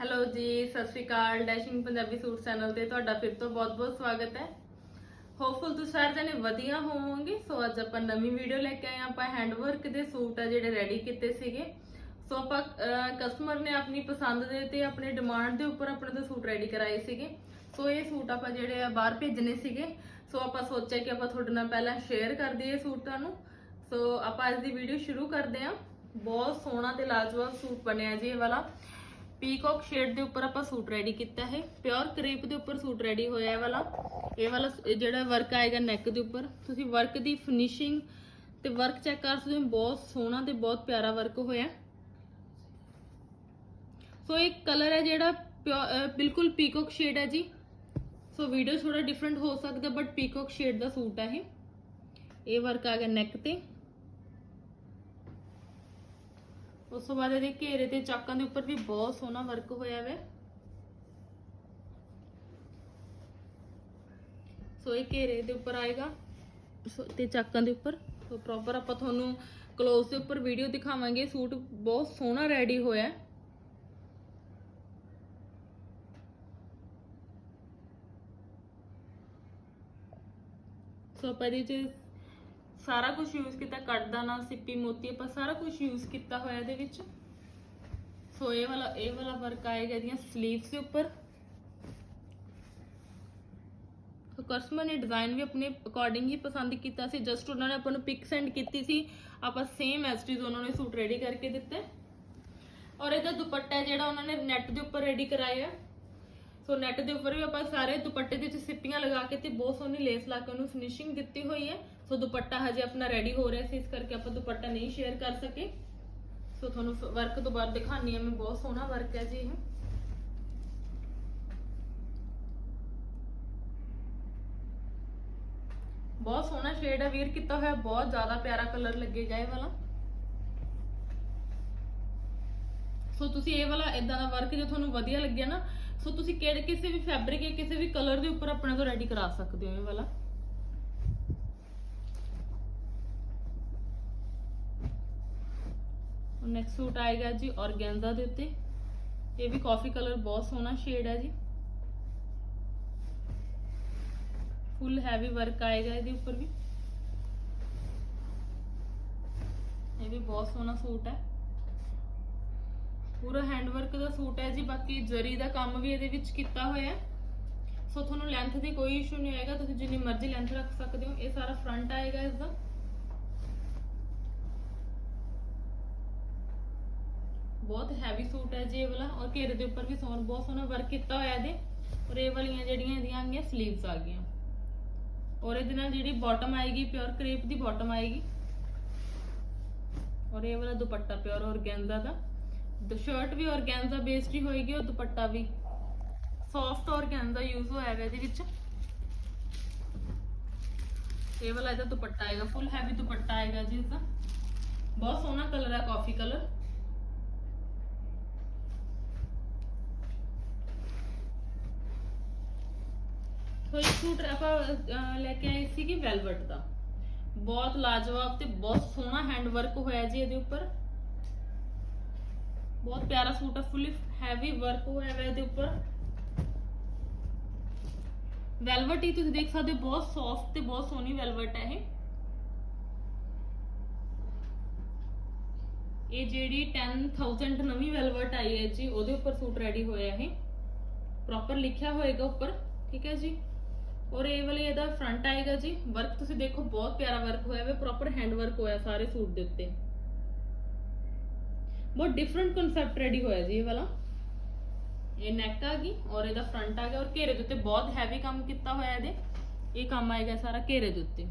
Hello ji, ਸਤਿ ਸ਼੍ਰੀ ਅਕਾਲ ਡੈਸ਼ਿੰਗ ਪੰਜਾਬੀ ਸੂਟ ਚੈਨਲ ਤੇ ਤੁਹਾਡਾ ਫਿਰ ਤੋਂ ਬਹੁਤ-ਬਹੁਤ ਸਵਾਗਤ ਹੈ। ਹੋਪਫੁਲ ਤੁਸੀਂ ਸਾਰੇ ਜਣੇ ਵਧੀਆ ਹੋਵੋਗੇ। ਸੋ ਅੱਜ ਆਪਾਂ ਨਵੀਂ ਵੀਡੀਓ ਲੈ ਕੇ ਆਏ ਹਾਂ। ਆਪਾਂ ਹੈਂਡਵਰਕ ਦੇ ਸੂਟ ਆ ਜਿਹੜੇ ਰੈਡੀ ਕੀਤੇ ਸੀਗੇ। ਸੋ ਆਪਾਂ ਕਸਟਮਰ ਨੇ ਆਪਣੀ ਪਸੰਦ ਦੇ ਤੇ ਆਪਣੇ ਡਿਮਾਂਡ ਦੇ ਉੱਪਰ ਆਪਣੇ ਤੋਂ ਸੂਟ ਰੈਡੀ ਕਰਾਏ ਸੀਗੇ। ਸੋ ਇਹ ਸੂਟ ਆਪਾਂ ਜਿਹੜੇ ਆ ਬਾਹਰ ਭੇਜਣੇ ਸੀਗੇ। ਸੋ ਆਪਾਂ ਸੋਚਿਆ ਕਿ ਆਪਾਂ ਤੁਹਾਡੇ ਨਾਲ ਪਹਿਲਾਂ ਸ਼ੇਅਰ ਕਰ ਦਈਏ ਸੂਟ ਤੁਹਾਨੂੰ ਸੋ ਆਪਾਂ ਅੱਜ ਦੀ ਵੀਡੀਓ ਸ਼ੁਰੂ ਕਰਦੇ ਹਾਂ। ਬਹੁਤ ਸੋਹਣਾ ਤੇ ਲਾਜਵਾਬ ਸੂਟ ਬਣਿਆ ਜੀ ਇਹ ਵਾਲਾ। ਪੀਕੌਕ ਸ਼ੇਡ ਦੇ ਉੱਪਰ ਆਪਾਂ ਸੂਟ ਰੈਡੀ ਕੀਤਾ ਹੈ। ਪਿਓਰ ਕਰੇਪ ਦੇ ਉੱਪਰ ਸੂਟ ਰੈਡੀ ਹੋਇਆ ਇਹ ਵਾਲਾ। ਇਹ ਵਾਲਾ ਜਿਹੜਾ ਵਰਕ ਆਏਗਾ ਨੈਕ ਦੇ ਉੱਪਰ। ਤੁਸੀਂ ਵਰਕ ਦੀ ਫਿਨਿਸ਼ਿੰਗ ਤੇ ਵਰਕ ਚੈੱਕ ਕਰ ਸਕਦੇ ਹੋ। ਬਹੁਤ ਸੋਹਣਾ ਤੇ ਬਹੁਤ ਪਿਆਰਾ ਵਰਕ ਹੋਇਆ ਸੋ ਇਹ ਕਲਰ ਹੈ ਜਿਹੜਾ ਪਿਓ- ਬਿਲਕੁਲ ਪੀਕੌਕ ਸ਼ੇਡ ਹੈ ਜੀ। ਸੋ ਵੀਡੀਓ ਥੋੜਾ ਡਿਫਰੈਂਟ ਹੋ ਸਕਦਾ ਬਟ ਪੀਕੌਕ ਸ਼ੇਡ ਦਾ ਸੂਟ ਹੈ ਇਹ। ਇਹ ਵਰਕ ਆ ਗਿਆ ਨੈਕ ਤੇ। ਉਸ ਤੋਂ ਬਾਅਦ ਇਹਦੇ ਘੇਰੇ ਤੇ ਚਾਕਾਂ ਦੇ ਉੱਪਰ ਵੀ ਬਹੁਤ ਸੋਹਣਾ ਵਰਕ ਹੋਇਆ ਹੈ ਸੋ ਇਹ ਘੇਰੇ ਦੇ ਉੱਪਰ ਆਏਗਾ। ਸੋ ਤੇ ਚਾਕਾਂ ਦੇ ਉੱਪਰ, ਸੋ ਪ੍ਰੋਪਰ ਆਪਾਂ ਤੁਹਾਨੂੰ ਕਲੋਜ਼ ਦੇ ਉੱਪਰ ਵੀਡੀਓ ਦਿਖਾਵਾਂਗੇ। ਸੂਟ ਬਹੁਤ ਸੋਹਣਾ ਰੈਡੀ ਹੋਇਆ। ਹੈ ਸੋ ਆਪਾਂ ਇਹਦੇ ਚ ਸਾਰਾ ਕੁਝ ਯੂਜ਼ ਕੀਤਾ ਕੱਟਦਾਨਾ ਸਿੱਪੀ ਮੋਤੀ, ਆਪਾਂ ਸਾਰਾ ਕੁਝ ਯੂਜ਼ ਕੀਤਾ ਹੋਇਆ ਇਹਦੇ ਵਿੱਚ। ਸੋ ਇਹ ਵਾਲਾ ਇਹ ਵਾਲਾ ਵਰਕ ਆਏਗਾ ਇਹਦੀਆਂ 슬ੀਵਸ ਦੇ ਉੱਪਰ। ਸੋ ਕਸਟਮਰ ਨੇ ਡਿਜ਼ਾਈਨ ਵੀ ਆਪਣੇ ਅਕੋਰਡਿੰਗ ਹੀ ਪਸੰਦ ਕੀਤਾ ਸੀ ਜਸਟ ਉਹਨਾਂ ਨੇ ਆਪਾਂ ਨੂੰ ਪਿਕ ਸੈਂਡ ਕੀਤੀ ਸੀ। ਆਪਾਂ ਸੇਮ ਐਸ ਟੀਜ਼ ਉਹਨਾਂ ਨੇ ਸੂਟ ਰੈਡੀ ਕਰਕੇ ਦਿੱਤੇ। ਔਰ ਇਹਦਾ ਦੁਪੱਟਾ ਜਿਹੜਾ ਉਹਨਾਂ ਨੇ ਨੈਟ ਦੇ ਉੱਪਰ ਰੈਡੀ ਕਰਾਇਆ। ਸੋ ਨੈਟ ਦੇ ਉੱਪਰ ਵੀ ਆਪਾਂ ਸਾਰੇ ਦੁਪੱਟੇ ਦੇ ਵਿੱਚ ਸਿੱਪੀਆਂ ਲਗਾ ਕੇ ਤੇ ਬਹੁਤ ਸੋਹਣੀ ਲੇਸ ਲਾ ਕੇ ਉਹਨੂੰ ਫਿਨਿਸ਼ਿੰਗ ਦਿੱਤੀ ਹੋਈ ਹੈ। ਸੋ ਦੁਪੱਟਾ ਹਜੇ ਆਪਣਾ ਰੈਡੀ ਹੋ ਰਿਹਾ ਸੀ, ਇਸ ਕਰਕੇ ਆਪਾਂ ਦੁਪੱਟਾ ਨਹੀਂ ਸ਼ੇਅਰ ਕਰ ਸਕੇ। ਸੋ ਤੁਹਾਨੂੰ ਵਰਕ ਤੋਂ ਬਾਅਦ ਦਿਖਾਣੀ ਆ ਮੈਂ, ਬਹੁਤ ਸੋਹਣਾ ਵਰਕ ਹੈ ਜੀ ਇਹ। ਬਹੁਤ ਸੋਹਣਾ ਸ਼ੇਡ ਹੈ ਵੀਰ, ਕੀਤਾ ਹੋਇਆ ਬਹੁਤ ਜ਼ਿਆਦਾ ਪਿਆਰਾ ਕਲਰ ਲੱਗੇਗਾ ਇਹ ਵਾਲਾ। ਸੋ ਤੁਸੀਂ ਇਹ ਵਾਲਾ ਇਦਾਂ ਦਾ ਵਰਕ ਜੇ ਤੁਹਾਨੂੰ ਵਧੀਆ ਲੱਗਿਆ ਨਾ ਸੋ ਤੁਸੀਂ ਕਿਹੜੇ ਕਿਸੇ ਵੀ ਫੈਬਰਿਕ ਜਾਂ ਕਿਸੇ ਵੀ ਕਲਰ ਦੇ ਉੱਪਰ ਆਪਣਾ ਤੋਂ ਰੈਡੀ ਕਰਾ ਸਕਦੇ ਹੋ ਇਹ ਵਾਲਾ? ਨੈਕਸਟ ਸੂਟ ਆਏਗਾ ਜੀ ਔਰਗੈਂਜ਼ਾ ਦੇ ਉੱਤੇ। ਇਹ ਵੀ ਕਾਫੀ ਕਲਰ ਬਹੁਤ ਸੋਹਣਾ ਸ਼ੇਡ ਹੈ ਜੀ। ਫੁੱਲ ਹੈਵੀ ਵਰਕ ਆਏਗਾ ਇਹਦੇ ਉੱਪਰ ਵੀ। ਇਹ ਵੀ ਬਹੁਤ ਸੋਹਣਾ ਸੂਟ ਹੈ। ਪੂਰਾ ਹੈਂਡਵਰਕ ਦਾ ਸੂਟ ਹੈ ਜੀ, ਬਾਕੀ ਜ਼ਰੀ ਦਾ ਕੰਮ ਵੀ ਇਹਦੇ ਵਿੱਚ ਕੀਤਾ ਹੋਇਆ ਹੈ। ਸੋ ਤੁਹਾਨੂੰ ਲੈਂਥ ਦੀ ਕੋਈ ਇਸ਼ੂ ਨਹੀਂ ਆਏਗਾ, ਤੁਸੀਂ ਜਿੰਨੀ ਮਰਜ਼ੀ ਲੈਂਥ ਰੱਖ ਸਕਦੇ ਹੋ, ਇਹ ਸਾਰਾ ਫਰੰਟ ਆਏਗਾ ਇਸ ਦਾ ਬਹੁਤ ਹੈਵੀ ਸੂਟ ਹੈ ਜੀ ਇਹ ਵਾਲਾ, ਔਰ ਘੇਰੇ ਦੇ ਉੱਪਰ ਵੀ ਸੋਹਣਾ ਬਹੁਤ ਸੋਹਣਾ ਵਰਕ ਕੀਤਾ ਹੋਇਆ ਇਹਦੇ। ਔਰ ਇਹ ਵਾਲੀਆਂ ਜਿਹੜੀਆਂ ਇਹਦੀਆਂ ਆ ਗਈਆਂ 슬ੀਵਸ ਆ ਗਈਆਂ। ਔਰ ਇਹਦੇ ਨਾਲ ਜਿਹੜੀ ਬਾਟਮ ਆਏਗੀ ਪਿਓਰ ਕਰੇਪ ਦੀ ਬਾਟਮ ਆਏਗੀ। ਔਰ ਇਹ ਵਾਲਾ ਦੁਪੱਟਾ ਪਿਓਰ ਔਰਗੈਂਜ਼ਾ ਦਾ। ਦ ਸ਼ਰਟ ਵੀ ਔਰਗੈਂਜ਼ਾ ਬੇਸਡ ਹੀ ਹੋਏਗੀ ਔਰ ਦੁਪੱਟਾ ਵੀ। ਸੌਫਟ ਔਰਗੈਂਜ਼ਾ ਯੂਜ਼ ਹੋਇਆ ਹੈ ਇਹਦੇ ਵਿੱਚ। ਇਹ ਵਾਲਾ ਇਹਦਾ ਦੁਪੱਟਾ ਆਏਗਾ ਫੁੱਲ ਹੈਵੀ ਦੁਪੱਟਾ ਆਏਗਾ ਜੀ ਇਸਦਾ ਬਹੁਤ ਸੋਹਣਾ ਕਲਰ ਹੈ ਕਾਫੀ ਕਲਰ ਸੋ ਸੂਟ ਆਪਾਂ ਲੈ ਕੇ ਆਏ ਸੀਗੇ ਵੈਲਵਟ ਦਾ। ਬਹੁਤ ਲਾਜਵਾਬ ਤੇ ਬਹੁਤ ਸੋਹਣਾ ਹੈਂਡ ਵਰਕ ਹੋਇਆ ਜੀ ਇਹਦੇ ਉੱਪਰ। ਬਹੁਤ ਪਿਆਰਾ ਸੂਟ ਹੈ ਫੁੱਲੀ ਹੈਵੀ ਵਰਕ ਹੋਇਆ ਹੈ ਇਹਦੇ ਉੱਪਰ ਵੈਲਵਟ ਹੀ ਤੁਸੀਂ ਦੇਖ ਸਕਦੇ ਹੋ ਬਹੁਤ ਸੌਫਟ ਤੇ ਬਹੁਤ ਸੋਹਣੀ ਵੈਲਵਟ ਹੈ ਇਹ ਇਹ ਜਿਹੜੀ 10000 ਨਵੀਂ ਵੈਲਵਟ ਆਈ ਹੈ ਜੀ ਉਹਦੇ ਉੱਪਰ ਸੂਟ ਰੈਡੀ ਹੋਇਆ ਇਹ ਪ੍ਰੋਪਰ ਲਿਖਿਆ ਹੋਏਗਾ ਉੱਪਰ ਠੀਕ ਹੈ ਜੀ ਔਰ ਇਹ ਵਾਲੇ ਇਹਦਾ ਫਰੰਟ ਆਏਗਾ ਜੀ ਵਰਕ ਤੁਸੀਂ ਦੇਖੋ ਬਹੁਤ ਪਿਆਰਾ ਵਰਕ ਹੋਇਆ ਹੈ ਪ੍ਰੋਪਰ ਹੈਂਡ ਵਰਕ ਹੋਇਆ ਸਾਰੇ ਸੂਟ ਦੇ ਉੱਤੇ ਬਹੁਤ ਡਿਫਰੈਂਟ ਕਨਸੈਪਟ ਰੈਡੀ ਹੋਇਆ ਜੀ ਇਹ ਵਾਲਾ। ਇਹ ਨੈਕ ਆ ਗਈ ਔਰ ਇਹਦਾ ਫਰੰਟ ਆ ਗਿਆ ਔਰ ਘੇਰੇ ਦੇ ਉੱਤੇ ਬਹੁਤ ਹੈਵੀ ਕੰਮ ਕੀਤਾ ਹੋਇਆ ਇਹਦੇ। ਇਹ ਕੰਮ ਆਏਗਾ ਸਾਰਾ ਘੇਰੇ ਦੇ ਉੱਤੇ।